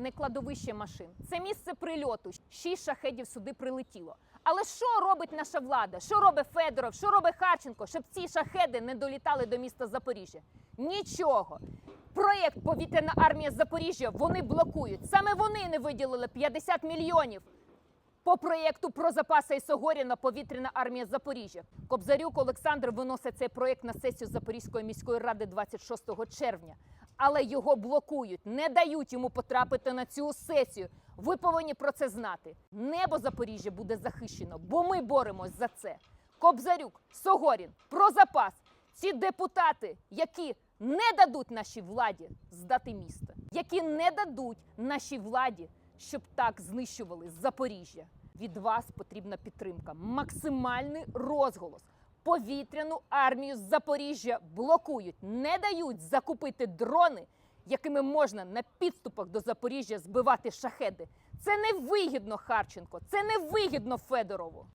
не кладовище машин, це місце прильоту. Шість шахедів сюди прилетіло. Але що робить наша влада? Що робить Федоров? Що робить Харченко, щоб ці шахеди не долітали до міста Запоріжжя? Нічого. Проєкт Повітряна армія Запоріжжя вони блокують. Саме вони не виділили 50 мільйонів по проєкту про запаси Ісогоріна Повітряна армія Запоріжжя. Кобзарюк Олександр виносить цей проєкт на сесію Запорізької міської ради 26 червня. Але його блокують, не дають йому потрапити на цю сесію. Ви повинні про це знати. Небо Запоріжжя буде захищено, бо ми боремось за це. Кобзарюк, Согорін, про запас. Ці депутати, які не дадуть нашій владі здати місто, які не дадуть нашій владі, щоб так знищували Запоріжжя. Від вас потрібна підтримка, максимальний розголос. Повітряну армію Запоріжжя блокують, не дають закупити дрони, якими можна на підступах до Запоріжжя збивати шахеди. Це не вигідно Харченко, це не вигідно Федорову.